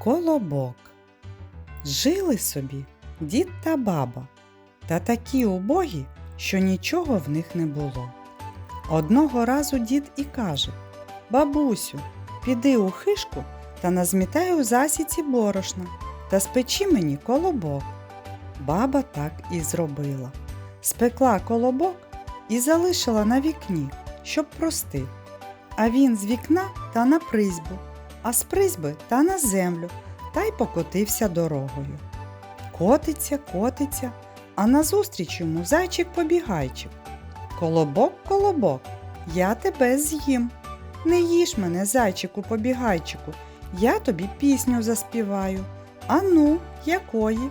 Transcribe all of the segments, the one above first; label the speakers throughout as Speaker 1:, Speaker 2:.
Speaker 1: Колобок. Жили собі дід та баба, та такі убогі, що нічого в них не було. Одного разу дід і каже Бабусю, піди у хишку та назмітай у засіці борошна та спечи мені колобок. Баба так і зробила. Спекла колобок і залишила на вікні, щоб простив. А він з вікна та на призьбу, а з призьби та на землю, та й покотився дорогою. Котиться, котиться, а назустріч йому зайчик-побігайчик. Колобок, колобок, я тебе з'їм. Не їж мене, зайчику побігайчику, я тобі пісню заспіваю. Ану, якої?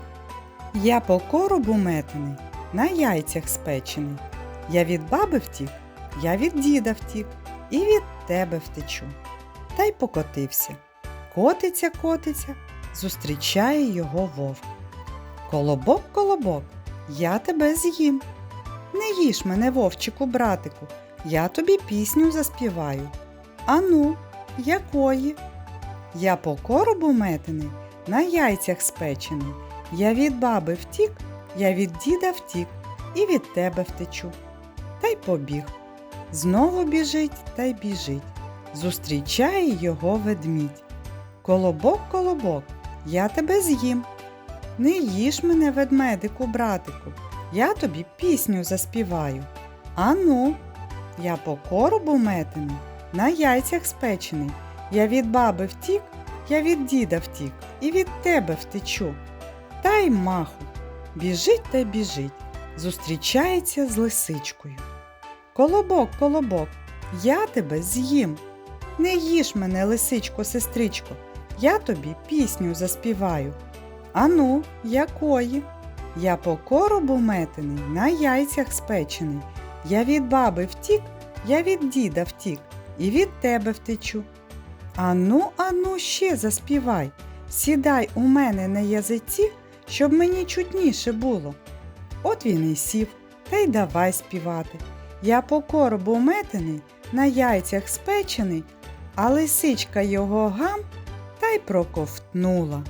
Speaker 1: Я по коробу метений, на яйцях спечений. Я від баби втік, я від діда втік, і від тебе втечу. Та й покотився. Котиться, котиться, зустрічає його вовк. Колобок, колобок, я тебе з'їм. Не їж мене, вовчику, братику, я тобі пісню заспіваю. Ану, якої? Я по коробу метений, на яйцях спечений. Я від баби втік, я від діда втік, і від тебе втечу. Та й побіг. Знову біжить та й біжить. Зустрічає його ведмідь. Колобок, колобок, я тебе з'їм. Не їж мене, ведмедику, братику, я тобі пісню заспіваю. Ану, я по коробу метений, на яйцях спечений. Я від баби втік, я від діда втік, і від тебе втечу. Та й маху. Біжить та біжить, зустрічається з лисичкою. Колобок, колобок, я тебе з'їм. Не їж мене, лисичко, сестричко, я тобі пісню заспіваю. Ану, якої? Я по коробу метений, на яйцях спечений. Я від баби втік, я від діда втік, і від тебе втечу. Ану, ану, ще заспівай. Сідай у мене на язиці, щоб мені чутніше було. От він і сів, та й давай співати. Я по коробу метений, на яйцях спечений, а лисичка його гам та й проковтнула.